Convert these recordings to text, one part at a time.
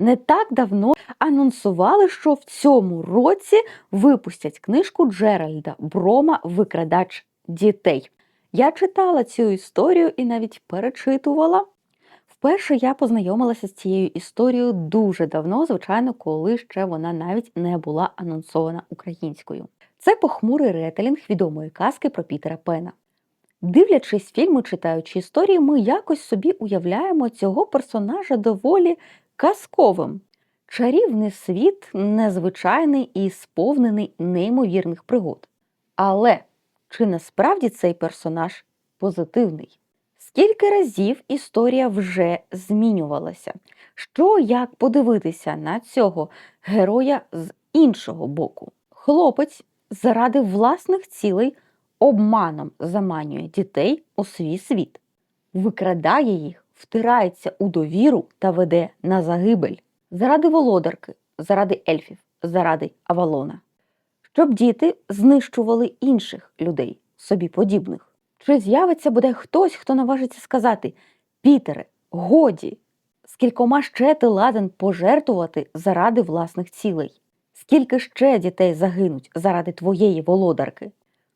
Не так давно анонсували, що в цьому році випустять книжку Джеральда Брома Викрадач дітей. Я читала цю історію і навіть перечитувала. Вперше я познайомилася з цією історією дуже давно, звичайно, коли ще вона навіть не була анонсована українською. Це похмурий ретелінг відомої казки про Пітера Пена. Дивлячись фільми, читаючи історії, ми якось собі уявляємо цього персонажа доволі казковим. Чарівний світ незвичайний і сповнений неймовірних пригод. Але чи насправді цей персонаж позитивний? Скільки разів історія вже змінювалася? Що як подивитися на цього героя з іншого боку? Хлопець заради власних цілей обманом заманює дітей у свій світ, викрадає їх, втирається у довіру та веде на загибель заради володарки, заради ельфів, заради Авалона, щоб діти знищували інших людей, собі подібних. Чи з'явиться буде хтось, хто наважиться сказати Пітере, годі, скількома ще ти ладен пожертвувати заради власних цілей? Скільки ще дітей загинуть заради твоєї володарки?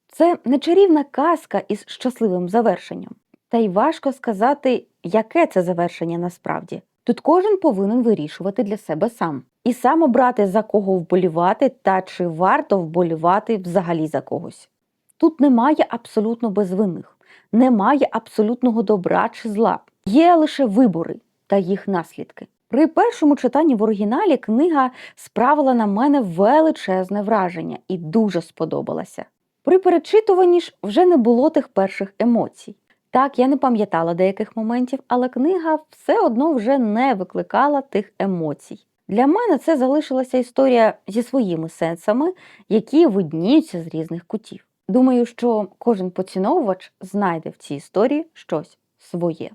Це не чарівна казка із щасливим завершенням. Та й важко сказати, яке це завершення насправді. Тут кожен повинен вирішувати для себе сам і сам обрати за кого вболівати та чи варто вболівати взагалі за когось. Тут немає абсолютно безвинних, немає абсолютного добра чи зла. Є лише вибори та їх наслідки. При першому читанні в оригіналі книга справила на мене величезне враження і дуже сподобалася. При перечитуванні ж вже не було тих перших емоцій. Так, я не пам'ятала деяких моментів, але книга все одно вже не викликала тих емоцій. Для мене це залишилася історія зі своїми сенсами, які видніються з різних кутів. Думаю, що кожен поціновувач знайде в цій історії щось своє.